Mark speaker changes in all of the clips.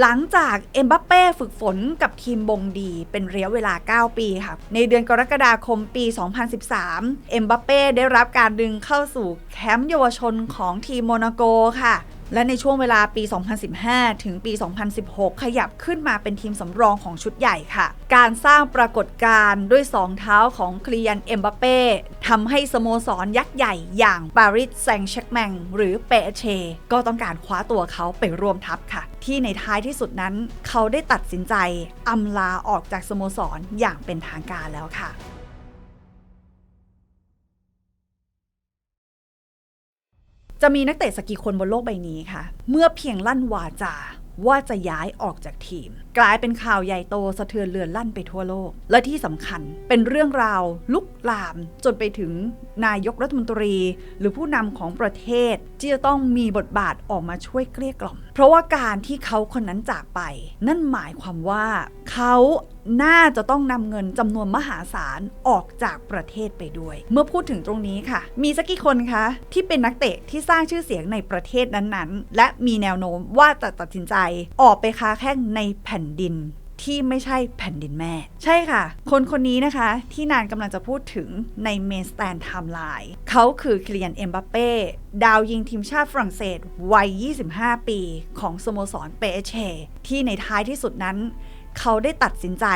Speaker 1: หลังจากเอ็มบัปเป้ฝึกฝนกับทีมบงดีเป็นระยะเวลา 9 ปีค่ะ ในเดือนกรกฎาคมปี 2013 เอ็มบัปเป้ได้รับการดึงเข้าสู่แคมป์เยาวชนของทีมโมนาโกค่ะ และในช่วงเวลาปี 2015 ถึงปี 2016 ขยับขึ้นมาเป็นทีมสำรองของชุดใหญ่ค่ะ การสร้างปรากฏการณ์ด้วย 2 เท้าของคลียันเอ็มบัปเป้ทำให้สโมสรยักษ์ใหญ่อย่างปารีสแซงต์แชร์กแมงหรือเปเช ก็ต้องการคว้าตัวเขาไปร่วมทัพค่ะ ที่ในท้ายที่สุดนั้น เขาได้ตัดสินใจอำลาออกจากสโมสรอย่างเป็นทางการแล้วค่ะ จะมีนักเตะสกกี่คนบนโลกใบนี้ค่ะ เมื่อเพียงลั่นวาจาว่าจะย้ายออกจากทีม กลายเป็นข่าวใหญ่โตสะเทือนเลือนลั่นไปทั่วโลก และที่สำคัญเป็นเรื่องราวลุกลาม จนไปถึงนายกรัฐมนตรี หรือผู้นำของประเทศ ที่จะต้องมีบทบาทออกมาช่วยเกลี้ยกล่อม เพราะว่าการที่เขาคนนั้นจากไป นั่นหมายความว่าเขา น่าจะต้องนำเงินจำนวนมหาศาลออกจากประเทศไปด้วย เมื่อพูดถึงตรงนี้ค่ะ มีสักกี่คนคะที่เป็นนักเตะที่สร้างชื่อเสียงในประเทศนั้นๆ และมีแนวโน้มว่าจะตัดสินใจออกไปค้าแข่งในแผ่นดินที่ไม่ใช่แผ่นดินแม่ ใช่ค่ะ คนคนนี้นะคะที่นานกำลังจะพูดถึงในเมนสแตนไทม์ไลน์เขาคือคลียนเอ็มบัปเป้ดาวยิงทีมชาติฝรั่งเศสวัย 25 ปี ของสโมสรเปเชที่ในท้ายที่สุดนั้น เขาได้ตัดสินใจ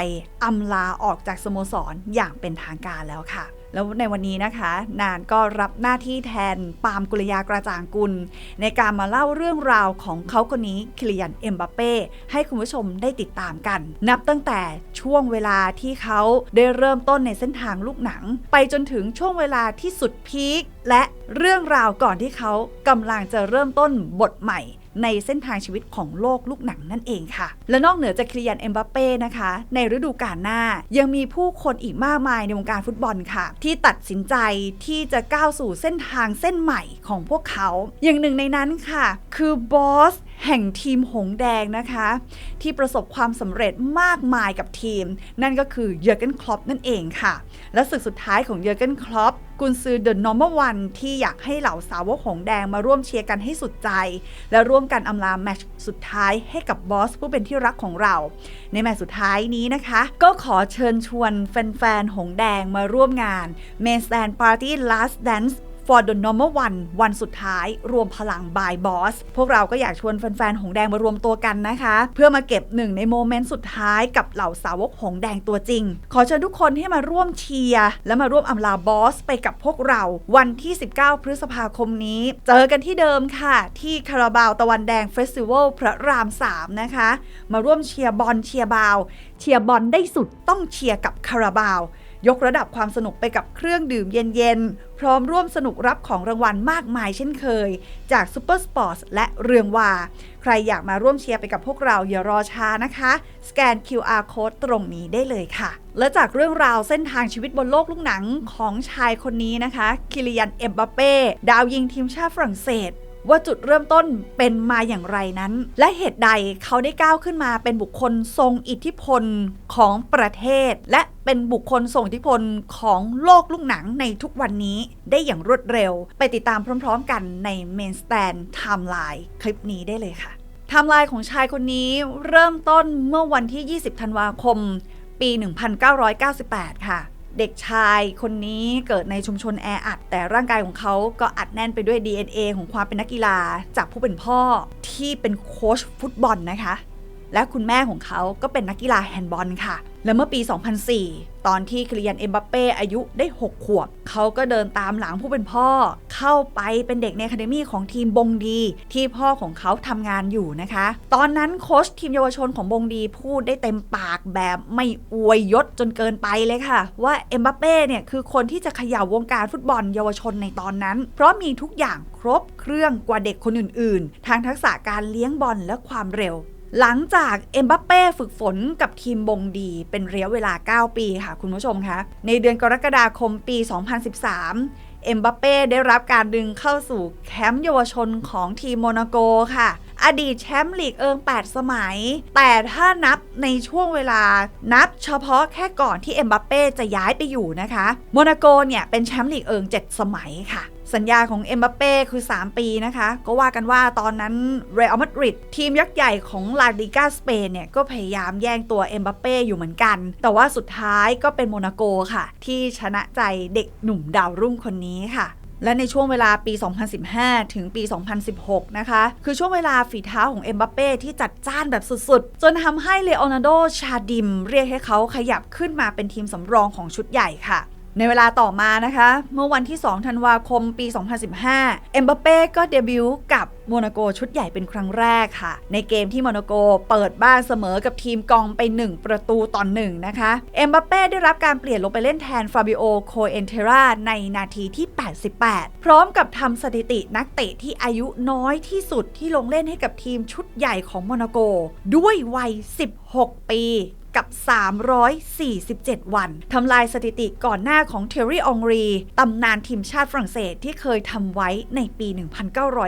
Speaker 1: อำลาออกจากสโมสรอย่างเป็นทางการแล้วค่ะ แล้วในวันนี้นะคะ นานก็รับหน้าที่แทนปาล์มกุลยากระจ่างกุล ในการมาเล่าเรื่องราวของเขาคนนี้คิลิยันเอ็มบัปเป้ให้คุณผู้ชมได้ติดตามกัน นับตั้งแต่ช่วงเวลาที่เขาได้เริ่มต้นในเส้นทางลูกหนัง ไปจนถึงช่วงเวลาที่สุดพีคและเรื่องราวก่อนที่เขากำลังจะเริ่มต้นบทใหม่ ในเส้นทางชีวิตของโลกลูกหนังนั่นเองค่ะ และนอกเหนือจากคริยันเอ็มบัปเป้นะคะ ในฤดูกาลหน้ายังมีผู้คนอีกมากมายในวงการฟุตบอลค่ะ ที่ตัดสินใจที่จะก้าวสู่เส้นทางเส้นใหม่ของพวกเขา อย่างหนึ่งในนั้นค่ะ คือบอส แห่งทีมหงแดงนะคะ ที่ประสบความสำเร็จมากมายกับทีม นั่นก็คือเยอร์เกนคลอปนั่นเองค่ะ และศึกสุดท้ายของเยอร์เกนคลอปกุนซือเดอะนอร์มวันที่อยากให้เหล่าสาวกหงแดงมาร่วมเชียร์กันให้สุดใจ และร่วมกันอำลาแมตช์สุดท้ายให้กับบอสผู้เป็นที่รักของเรา ในแมตช์สุดท้ายนี้นะคะ ก็ขอเชิญชวนแฟนๆหงแดงมาร่วมงาน Main Stand Party Last Dance for the normal one วันสุดท้ายรวมพลัง by boss พวกเราก็อยากชวนแฟนๆ หงแดงมารวมตัวกันนะคะ เพื่อมาเก็บหนึ่งในโมเมนต์สุดท้ายกับเหล่าสาวกหงแดงตัวจริง ขอเชิญทุกคนให้มาร่วมเชียร์และมาร่วมอำลาบอสไปกับพวกเราวันที่ 19 พฤษภาคมนี้ เจอกันที่เดิมค่ะ ที่คาราบาวตะวันแดงเฟสติวัลพระราม 3 นะคะ มาร่วมเชียร์บอลเชียร์บาว เชียร์บอลได้สุดต้องเชียร์กับคาราบาว ยกระดับความสนุกไปกับเครื่องดื่มเย็นๆ พร้อมร่วมสนุกรับของรางวัลมากมายเช่นเคย จากซูเปอร์สปอร์ตและเรืองวา ใครอยากมาร่วมเชียร์ไปกับพวกเราอย่ารอช้านะคะ สแกน QR code ตรงนี้ได้เลยค่ะ และจากเรื่องราวเส้นทางชีวิตบนโลกลูกหนังของชายคนนี้นะคะ คิลิยัน เอ็มบัปเป้ ดาวยิงทีมชาติฝรั่งเศส ว่าจุดเริ่มต้นเป็นมาอย่างไรนั้น และเหตุใดเขาได้ก้าวขึ้นมาเป็นบุคคลทรงอิทธิพลของประเทศ และเป็นบุคคลทรงอิทธิพลของโลกลูกหนังในทุกวันนี้ได้อย่างรวดเร็ว ไปติดตามพร้อม ๆ กันใน Main Stand Timeline คลิปนี้ได้เลยค่ะไทม์ไลน์ของชายคนนี้เริ่มต้นเมื่อวันที่ 20 ธันวาคม ปี 1998 ค่ะ เด็กชายคนนี้เกิดในชุมชนแออัด แต่ร่างกายของเขาก็อัดแน่นไปด้วย DNA ของความเป็นนักกีฬาจากผู้เป็นพ่อที่เป็นโค้ชฟุตบอลนะคะ และคุณแม่ของเขาก็เป็นนักกีฬาแฮนด์บอลค่ะ และเมื่อปี 2004 ตอนที่คิริยันเอ็มบัปเป้อายุได้ 6 ขวบ เขาก็เดินตามหลังผู้เป็นพ่อ เข้าไปเป็นเด็กในคาเดมี่ของทีมบงดี ที่พ่อของเขาทำงานอยู่นะคะ ตอนนั้นโค้ชทีมเยาวชนของบงดีพูดได้เต็มปากแบบไม่อวยยศจนเกินไปเลยค่ะ ว่าเอ็มบัปเป้เนี่ยคือคนที่จะเขย่าวงการฟุตบอลเยาวชนในตอนนั้น เพราะมีทุกอย่างครบเครื่องกว่าเด็กคนอื่นๆ ทางทักษะการเลี้ยงบอลและความเร็ว หลังจากเอ็มบัปเป้ฝึกฝนกับทีมบงดีเป็นระยะเวลา 9 ปีค่ะคุณผู้ชมคะ ในเดือนกรกฎาคมปี 2013 เอ็มบัปเป้ได้รับการดึงเข้าสู่แคมป์เยาวชนของทีมโมนาโกค่ะ อดีตแชมป์ลีกเอิง 8 สมัย แต่ถ้านับในช่วงเวลานับเฉพาะแค่ก่อนที่เอ็มบัปเป้จะย้ายไปอยู่นะคะ โมนาโกเนี่ยเป็นแชมป์ลีกเอิง 7 สมัยค่ะ สัญญาของเอ็มบัปเป้คือ 3 ปีนะคะ ก็ว่ากันว่าตอนนั้นเรอัลมาดริดทีมยักษ์ใหญ่ของลาลิกาสเปนเนี่ย ก็พยายามแย่งตัวเอ็มบัปเป้อยู่เหมือนกัน แต่ว่าสุดท้ายก็เป็นโมนาโกค่ะ ที่ชนะใจเด็กหนุ่มดาวรุ่งคนนี้ค่ะและในช่วงเวลาปี 2015 ถึงปี 2016 นะคะ คือช่วงเวลาฝีเท้าของเอ็มบัปเป้ที่จัดจ้านแบบสุดๆ จนทำให้เลโอนาร์โด ชาดิม เรียกให้เขาขยับขึ้นมาเป็นทีมสำรองของชุดใหญ่ค่ะ ในเวลาต่อมานะคะ เมื่อวันที่ 2 ธันวาคมปี 2015 เอ็มบัปเป้ก็เดบิวต์กับโมนาโกชุดใหญ่เป็นครั้งแรกค่ะ ในเกมที่โมนาโกเปิดบ้านเสมอกับทีมกองไป 1 ประตูต่อหนึ่งนะคะ เอ็มบัปเป้ได้รับการเปลี่ยนลงไปเล่นแทนฟาบิโอโคเอนเทราในนาทีที่ 88 พร้อมกับทำสถิตินักเตะที่อายุน้อยที่สุดที่ลงเล่นให้กับทีมชุดใหญ่ของโมนาโกด้วยวัย 16 ปี กับ 347 วันทำลายสถิติก่อนหน้าของเทอร์รี่องรีตำนานทีมชาติฝรั่งเศสที่เคยทำไว้ในปี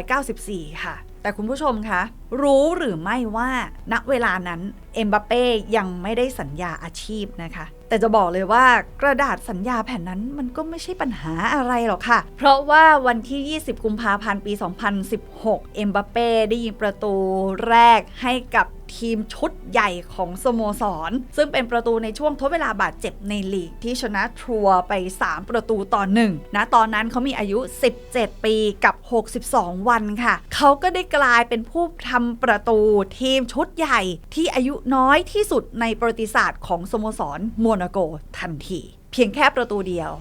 Speaker 1: 1994 ค่ะแต่คุณผู้ชมคะ รู้หรือไม่ว่าณเวลานั้นเอ็มบัปเป้ยังไม่ได้สัญญาอาชีพนะคะ แต่จะบอกเลยว่ากระดาษสัญญาแผ่นนั้นมันก็ไม่ใช่ปัญหาอะไรหรอกค่ะ เพราะว่าวันที่ 20 กุมภาพันธ์ปี 2016 เอ็มบัปเป้ได้ยิงประตูแรกให้กับ ทีมชุดใหญ่ของสโมสร ซึ่งเป็นประตูในช่วงทดเวลาบาดเจ็บในลีกที่ชนะทัวร์ไป 3 ประตูต่อหนึ่งนะตอนนั้นเขามีอายุ 17 ปีกับ 62 วันค่ะ เขาก็ได้กลายเป็นผู้ทำประตูทีมชุดใหญ่ที่อายุน้อยที่สุดในประวัติศาสตร์ของสโมสรโมนาโกทันที เพียงแค่ประตูเดียว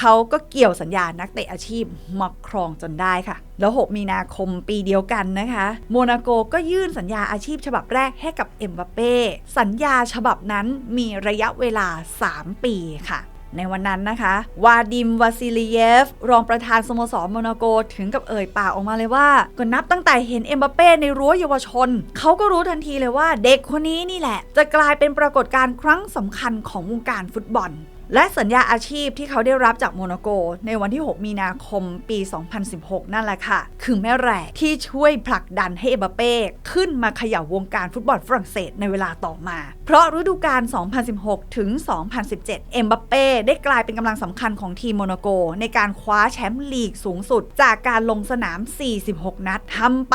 Speaker 1: เขาก็เกี่ยวสัญญานักเตะอาชีพมาครองจนได้ค่ะ แล้ว 6 มีนาคมปีเดียวกันนะคะ โมนาโกก็ยื่นสัญญาอาชีพฉบับแรกให้กับเอ็มบัปเป้สัญญาฉบับนั้นมีระยะเวลา 3 ปีค่ะในวันนั้นนะคะ วาดิม วาซิลีเยฟ รองประธานสโมสรโมนาโกถึงกับเอ่ยปากออกมาเลยว่า ก็นับตั้งแต่เห็นเอ็มบัปเป้ในรั้วเยาวชน เขาก็รู้ทันทีเลยว่าเด็กคนนี้นี่แหละ จะกลายเป็นปรากฏการณ์ครั้งสำคัญของวงการฟุตบอล และสัญญาอาชีพที่เขาได้รับจากโมนาโก ในวันที่ 6 มีนาคมปี 2016 นั่นแหละค่ะ คือแม่แร่ที่ช่วยผลักดันให้เอ็มบัปเป้ขึ้นมาเขย่าวงการฟุตบอลฝรั่งเศสในเวลาต่อมา เพราะฤดูกาล 2016 ถึง 2017 เอ็มบัปเป้ได้กลายเป็นกำลังสำคัญของทีมโมนาโก ในการคว้าแชมป์ลีกสูงสุด จากการลงสนาม 46 นัดทำไป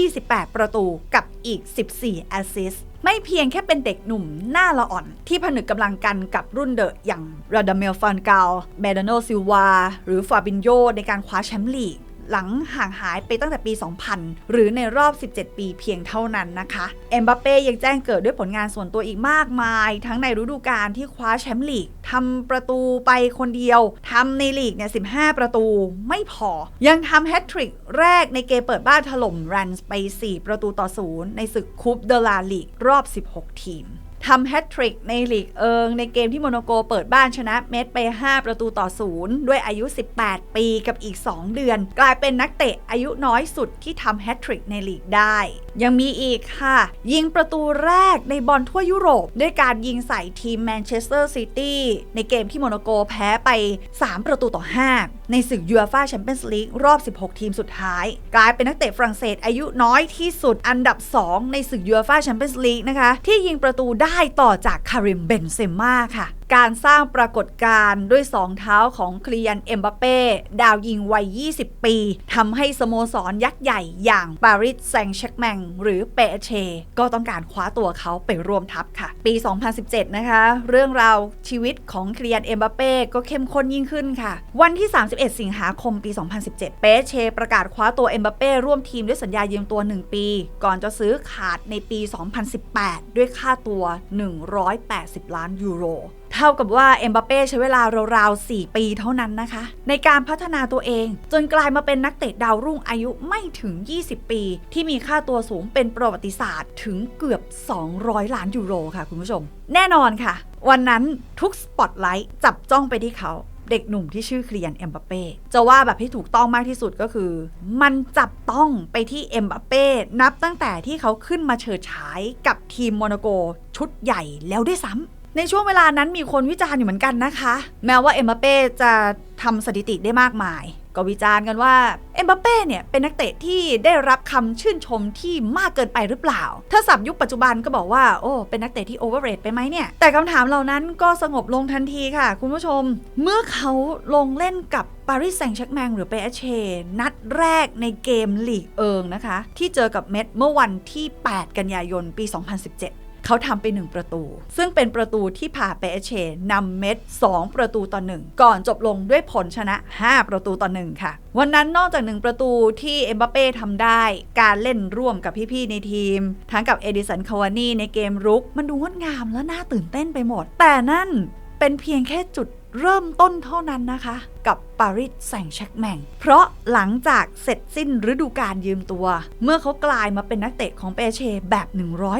Speaker 1: 28 ประตูกับอีก 14 แอสซิสต์ ไม่เพียงแค่เป็นเด็กหนุ่มหน้าละอ่อน ที่ผนึกกำลังกันกับรุ่นเดอะอย่างราดาเมลฟอนกาลเมดาโนซิลวา หรือฟาบินโยในการคว้าแชมป์ลีก หลังห่างหายไปตั้งแต่ปี 2000 หรือในรอบ 17 ปีเพียงเท่านั้นนะคะเอ็มบัปเป้ยังแจ้งเกิดด้วยผลงานส่วนตัวอีกมากมาย ทั้งในฤดูกาลที่คว้าแชมป์ลีกทำประตูไปคนเดียวทำในลีกเนี่ย 15 ประตูไม่พอ ยังทำแฮตทริกแรกในเกมเปิดบ้านถล่มรันส์ไป 4 ประตูต่อศูนย์ในศึกคูปเดลาลีกรอบ 16 ทีม ทำแฮตทริกในลีกเอิง ในเกมที่โมโนโกเปิดบ้านชนะเมดไป 5 ประตูต่อศูนย์ด้วยอายุ 18 ปีกับอีก 2 เดือน กลายเป็นนักเตะอายุน้อยสุดที่ทำแฮตทริกในลีกได้ ยังมีอีกค่ะ ยิงประตูแรกในบอลทั่วยุโรป ด้วยการยิงใส่ทีมแมนเชสเตอร์ซิตี้ในเกมที่โมโนโกแพ้ไป 3 ประตูต่อ 5 ในศึกยูฟ่าแชมเปี้ยนส์ลีกรอบ 16 ทีมสุดท้าย กลายเป็นนักเตะฝรั่งเศสอายุน้อยที่สุดอันดับ 2 ในศึกยูฟ่าแชมเปี้ยนส์ลีกนะคะที่ยิงประตูได้ต่อจากคาริมเบนเซม่าค่ะ การสร้างปรากฏการณ์ด้วย2เท้าของคลียันเอ็มบัปเป้ดาวยิงวัย 20 ปีทำให้สโมสรยักษ์ใหญ่อย่างปารีสแซงต์แชร์กแมงหรือเปเช ก็ต้องการคว้าตัวเขาไปร่วมทัพค่ะ ปี 2017 นะคะ เรื่องราวชีวิตของคลียันเอ็มบัปเป้ก็เข้มข้นยิ่งขึ้นค่ะ วันที่ 31 สิงหาคมปี 2017 เปเช ประกาศคว้าตัวเอ็มบัปเป้ร่วมทีมด้วยสัญญายืมตัว 1 ปี ก่อนจะซื้อขาดในปี 2018 ด้วยค่าตัว 180 ล้านยูโร เท่ากับว่าเอ็มบัปเป้ใช้เวลาราวๆ4 ปีเท่านั้นนะคะ ในการพัฒนาตัวเอง จนกลายมาเป็นนักเตะดาวรุ่งอายุไม่ถึง 20 ปี ที่มีค่าตัวสูงเป็นประวัติศาสตร์ถึงเกือบ 200 ล้านยูโรค่ะคุณผู้ชม แน่นอนค่ะ วันนั้นทุกสปอตไลท์จับจ้องไปที่เขาเด็กหนุ่มที่ชื่อเคลียนเอ็มบัปเป้จะว่าแบบที่ถูกต้องมากที่สุดก็คือ มันจับต้องไปที่เอ็มบัปเป้นับตั้งแต่ที่เขาขึ้นมาเฉิดฉายกับทีมโมนาโกชุดใหญ่แล้วด้วยซ้ำ ในช่วงเวลานั้นมีคนวิจารณ์อยู่เหมือนกันนะคะ แม้ว่าเอ็มบัปเป้จะทำสถิติได้มากมาย ก็วิจารณ์กันว่าเอ็มบัปเป้เนี่ยเป็นนักเตะที่ได้รับคำชื่นชมที่มากเกินไปหรือเปล่า ถ้าสับยุคปัจจุบันก็บอกว่าโอ้เป็นนักเตะที่โอเวอร์เรทไปไหมเนี่ย แต่คำถามเหล่านั้นก็สงบลงทันทีค่ะ คุณผู้ชม เมื่อเขาลงเล่นกับปารีสแซงต์แชร์กแมงหรือเปอเชนัดแรกในเกมลีกเอิงนะคะ ที่เจอกับเม็ดเมื่อวันที่ 8 กันยายนปี 2017 เขาทำไป 1 ประตู ซึ่งเป็นประตูที่พาเปเชนำเม็ด 2 ประตูต่อ 1 ก่อนจบลงด้วยผลชนะ 5 ประตูต่อ 1 ค่ะ วันนั้นนอกจาก 1 ประตูที่เอ็มบัปเป้ทำได้ การเล่นร่วมกับพี่ ๆ ในทีม ทั้งกับเอดิสันคาวานีในเกมรุก มันดูงดงามและน่าตื่นเต้นไปหมด แต่นั่นเป็นเพียงแค่จุด เริ่มต้นเท่านั้นนะคะ กับปารีสแซงแชร์กแมง เพราะหลังจากเสร็จสิ้นฤดูกาลยืมตัว เมื่อเขากลายมาเป็นนักเตะของเปเช่แบบ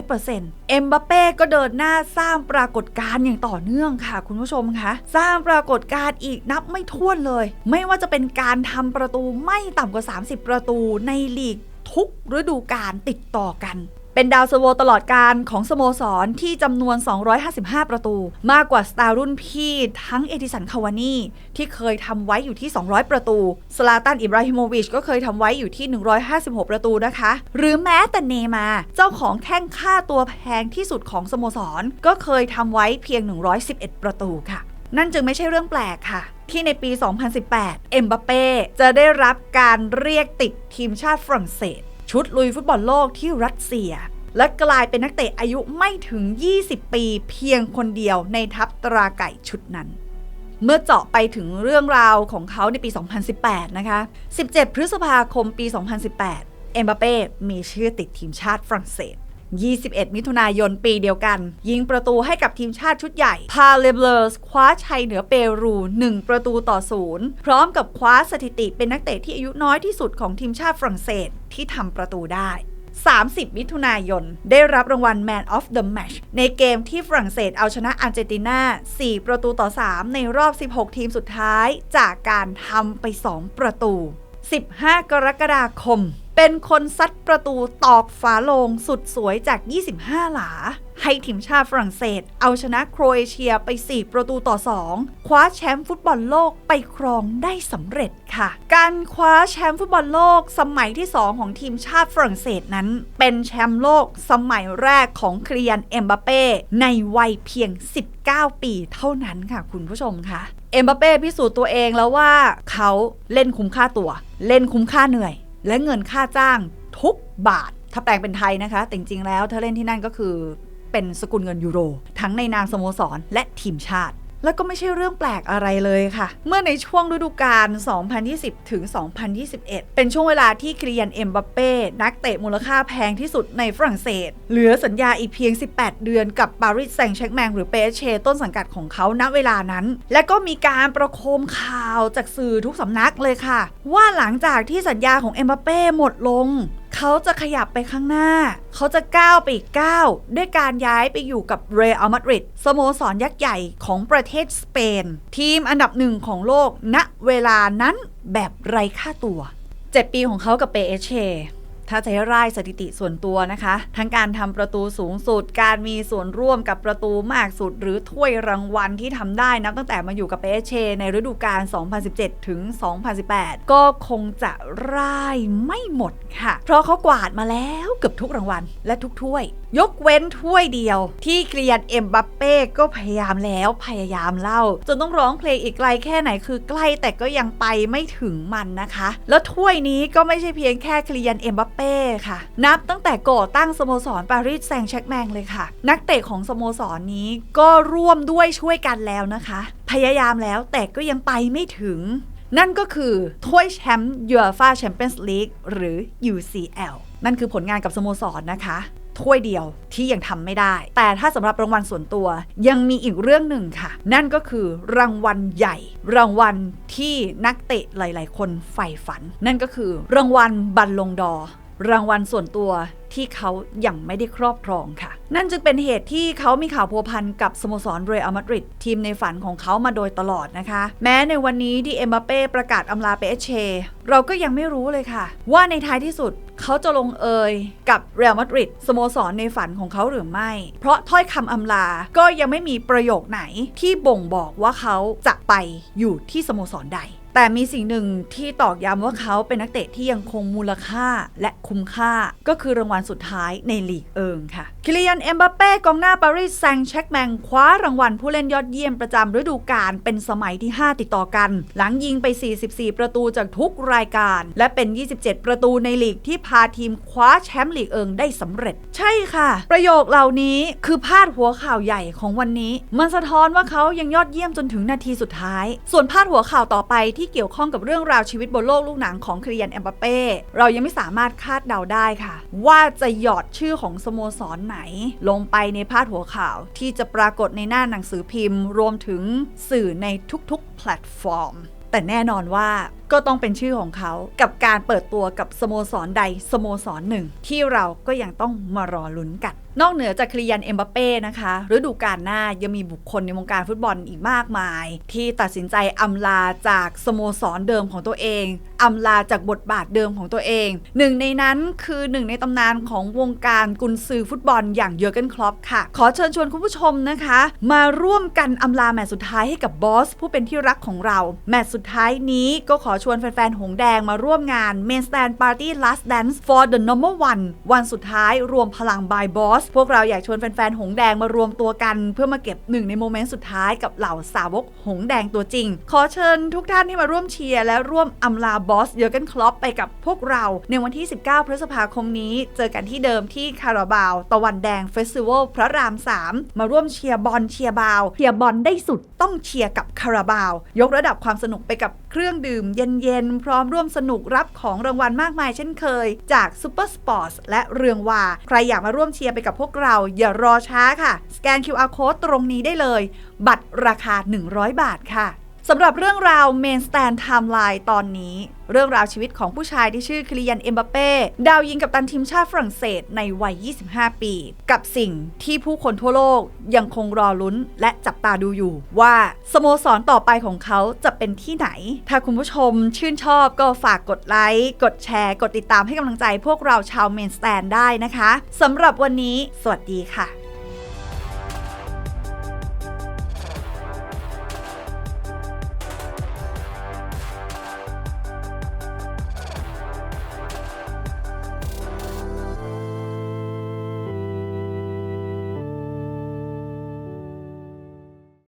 Speaker 1: 100%เอ็มบัปเป้ก็เดินหน้าสร้างปรากฏการณ์อย่างต่อเนื่องค่ะ คุณผู้ชมคะ สร้างปรากฏการณ์อีกนับไม่ถ้วนเลย ไม่ว่าจะเป็นการทำประตูไม่ต่ำกว่า 30 ประตูในลีกทุกฤดูกาลติดต่อกัน เป็นดาวซันโวตลอดการของสโมสรที่จำนวน 255 ประตู มากกว่าสตาร์รุ่นพี่ทั้งเอดิสันคาวานีที่เคยทำไว้อยู่ที่ 200 ประตู สลาตันอิบราฮิโมวิชก็เคยทำไว้อยู่ที่ 156 ประตูนะคะ หรือแม้แต่เนมา เจ้าของแข้งค่าตัวแพงที่สุดของสโมสร ก็เคยทำไว้เพียง 111 ประตูค่ะ นั่นจึงไม่ใช่เรื่องแปลกค่ะที่ในปี 2018 เอ็มบัปเป้จะได้รับการเรียกติดทีมชาติฝรั่งเศส ชุดลุยฟุตบอลโลกที่รัสเซีย และกลายเป็นนักเตะอายุไม่ถึง 20 ปีเพียงคนเดียวในทัพตราไก่ชุดนั้น เมื่อเจาะไปถึงเรื่องราวของเขาในปี 2018 นะคะ 17 พฤษภาคมปี 2018 เอ็มบัปเป้มีชื่อติดทีมชาติฝรั่งเศส 21 มิถุนายนปีเดียวกัน ยิงประตูให้กับทีมชาติชุดใหญ่ พาเลเบลสคว้าชัยเหนือเปรู 1 ประตูต่อศูนย์พร้อมกับคว้าสถิติเป็นนักเตะที่อายุน้อยที่สุดของทีมชาติฝรั่งเศสที่ทำประตูได้ 30 มิถุนายน ได้รับรางวัล Man of the Match ในเกมที่ฝรั่งเศสเอาชนะอาร์เจนตินา 4 ประตูต่อ 3 ในรอบ 16 ทีมสุดท้าย จากการทำไป 2 ประตู 15 กรกฎาคม เป็นคนซัดประตูตอกฝาโลงสุดสวยจาก 25 หลา ให้ทีมชาติฝรั่งเศส เอาชนะโครเอเชียไป 4 ประตูต่อ 2 คว้าแชมป์ฟุตบอลโลกไปครองได้สำเร็จค่ะ การคว้าแชมป์ฟุตบอลโลกสมัยที่ 2 ของทีมชาติฝรั่งเศสนั้น เป็นแชมป์โลกสมัยแรกของเคลียนเอ็มบัปเป้ในวัยเพียง 19 ปีเท่านั้นค่ะ คุณผู้ชมค่ะเอ็มบัปเป้พิสูจน์ตัวเองแล้วว่าเขาเล่นคุ้มค่าตัว เล่นคุ้มค่าเหนื่อย และเงินค่าจ้างทุกบาท ถ้าแปลงเป็นไทยนะคะ แต่จริงๆแล้วถ้าเล่นที่นั่นก็คือเป็นสกุลเงินยูโร ทั้งในนามสโมสรและทีมชาติ แล้วก็ไม่ใช่เรื่องแปลกอะไรเลยค่ะ เมื่อในช่วงฤดูกาล 2020 ถึง 2021 เป็นช่วงเวลาที่คริยันเอ็มบัปเป้นักเตะมูลค่าแพงที่สุดในฝรั่งเศส เหลือสัญญาอีกเพียง 18 เดือนกับปารีสแซงต์แชร์กแมงหรือเปเชต้นสังกัดของเขาณเวลานั้น และก็มีการประโคมข่าวจากสื่อทุกสำนักเลยค่ะ ว่าหลังจากที่สัญญาของเอ็มบัปเป้หมดลง เขาจะขยับไปข้างหน้า เขาจะก้าวไปอีกก้าวด้วยการย้ายไปอยู่กับเรอัลมาดริดสโมสรยักษ์ใหญ่ของประเทศสเปน ทีมอันดับหนึ่งของโลกณเวลานั้นแบบไร้ค่าตัว 7 ปีของเขากับเปเอเช ถ้าจะให้ร่ายสถิติส่วนตัวนะคะ ทั้งการทำประตูสูงสุด การมีส่วนร่วมกับประตูมากสุด หรือถ้วยรางวัลที่ทำได้นับตั้งแต่มาอยู่กับเปเช ในฤดูกาล 2017 ถึง 2018 ก็คงจะร่ายไม่หมดค่ะ เพราะเขากวาดมาแล้วเกือบทุกรางวัลและทุกถ้วยยกเว้นถ้วยเดียว ที่เกลียนเอ็มบัปเป้ก็พยายามแล้วพยายามเล่า จนต้องร้องเพลงอีกไกลแค่ไหนคือใกล้แต่ก็ยังไปไม่ถึงมันนะคะ แล้วถ้วยนี้ก็ไม่ใช่เพียงแค่เกลียนเอ็มบัปเป้ค่ะ นับตั้งแต่ก่อตั้งสโมสรปารีสแซงต์แชร์กแมงเลยค่ะ นักเตะของสโมสรนี้ก็ร่วมด้วยช่วยกันแล้วนะคะ พยายามแล้วแต่ก็ยังไปไม่ถึง นั่นก็คือถ้วยแชมป์ยูฟ่าแชมเปี้ยนส์ลีกหรือ UCL นั่นคือผลงานกับสโมสรนะคะ ถ้วยเดียวที่ยังทำไม่ได้ แต่ถ้าสำหรับรางวัลส่วนตัว ยังมีอีกเรื่องหนึ่งค่ะ นั่นก็คือรางวัลใหญ่ รางวัลที่นักเตะหลาย ๆ คนใฝ่ฝัน นั่นก็คือรางวัลบัลลงดอร์รางวัลส่วนตัวที่เขายัางไม่ได้ครอบครองค่ะ นั่นจึงเป็นเหตุที่เขามีข่าวพัวพันกับสโมสรเรอัลมาดริดทีมในฝันของเขามาโดยตลอดนะคะ แม้ในวันนี้ที่เอ็มบัปเป้ประกาศอำลาเปเช เราก็ยังไม่รู้เลยค่ะ ว่าในท้ายที่สุดเขาจะลงเอยกับเรอัลมาดริดสโมสรในฝันของเขาหรือไม่ เพราะถ้อยคำอำลาก็ยังไม่มีประโยคไหนที่บ่งบอกว่าเขาจะไปอยู่ที่สโมสรใดแต่มีสิ่งหนึ่งที่ตอกย้ำว่าเขาเป็นนักเตะที่ยังคงมูลค่าและคุ้มค่า ก็คือรางวัลสุดท้ายในลีกเอิงค่ะคิลิยันเอ็มบัปเป้กองหน้าปารีสแซงต์แชร์กแมงคว้ารางวัลผู้เล่นยอดเยี่ยมประจำฤดูกาลเป็นสมัยที่ 5 ติดต่อกัน หลังยิงไป 44 ประตูจากทุกรายการ และเป็น 27 ประตูในลีกที่พาทีมคว้าแชมป์ลีกเอิงได้สำเร็จ ใช่ค่ะ ประโยคเหล่านี้คือพาดหัวข่าวใหญ่ของวันนี้ มันสะท้อนว่าเขายังยอดเยี่ยมจนถึงนาทีสุดท้าย ส่วนพาดหัวข่าวต่อไปที่เกี่ยวข้องกับเรื่องราวชีวิตบนโลกลูกหนังของคริยันเอ็มบัปเป้เรายังไม่สามารถคาดเดาได้ค่ะ ว่าจะหยอดชื่อของสโมสรไหนลงไปในพาดหัวข่าวที่จะปรากฏในหน้าหนังสือพิมพ์ รวมถึงสื่อในทุกๆ แพลตฟอร์ม แต่แน่นอนว่าก็ต้องเป็นชื่อของเขากับการเปิดตัวกับสโมสรใดสโมสรหนึ่ง ที่เราก็ยังต้องมารอลุ้นกัน นอกเหนือจากคลียันเอ็มบัปเป้นะคะฤดูกาลหน้ายังมีบุคคลในวงการฟุตบอลอีกมากมาย ที่ตัดสินใจอำลาจากสโมสรเดิมของตัวเองอำลาจากบทบาทเดิมของตัวเอง หนึ่งในนั้นคือหนึ่งในตำนานของวงการกุนซือฟุตบอลอย่างเยอร์เกนคลอปค่ะ ขอเชิญชวนคุณผู้ชมนะคะ มาร่วมกันอำลาแมตช์สุดท้ายให้กับบอส ผู้เป็นที่รักของเรา แมตช์สุดท้ายนี้ก็ขอชวนแฟนๆ หงแดงมาร่วมงาน Main Stand Party Last Dance for the Number One วันสุดท้ายรวมพลัง by Boss พวกเราอยากชวนแฟนๆ หงแดงมารวมตัวกัน เพื่อมาเก็บหนึ่งในโมเมนต์สุดท้ายกับเหล่าสาวกหงแดงตัวจริง ขอเชิญทุกท่านที่มาร่วมเชียร์และร่วมอำลาบอสเยอร์เกนคลอปไปกับพวกเรา ในวันที่ 19 พฤษภาคมนี้ เจอกันที่เดิมที่คาราบาว ตะวันแดงเฟสติวัลพระราม 3 มาร่วมเชียร์บอลเชียร์บาวเชียร์บอลได้สุดต้องเชียร์กับคาราบาว ยกระดับความสนุกไปกับเครื่องดื่ม เย็นๆพร้อมร่วมสนุกรับของรางวัลมากมายเช่นเคย จากซูเปอร์สปอร์ตและเรืองวาใครอยากมาร่วมเชียร์ไปกับพวกเราอย่ารอช้าค่ะ สแกน QR Code ตรงนี้ได้เลย บัตรราคา 100 บาทค่ะสำหรับเรื่องราวเมนสแตนไทม์ไลน์ตอนนี้ เรื่องราวชีวิตของผู้ชายที่ชื่อคลิยันเอ็มบัปเป้ดาวยิงกับตันทีมชาติฝรั่งเศสในวัย 25 ปี กับสิ่งที่ผู้คนทั่วโลกยังคงรอลุ้น และจับตาดูอยู่ ว่าสโมสรต่อไปของเขาจะเป็นที่ไหน ถ้าคุณผู้ชมชื่นชอบก็ฝากกดไลค์กดแชร์ กดติดตามให้กำลังใจพวกเราชาว Main Stand ได้นะคะสำหรับวันนี้ สวัสดีค่ะ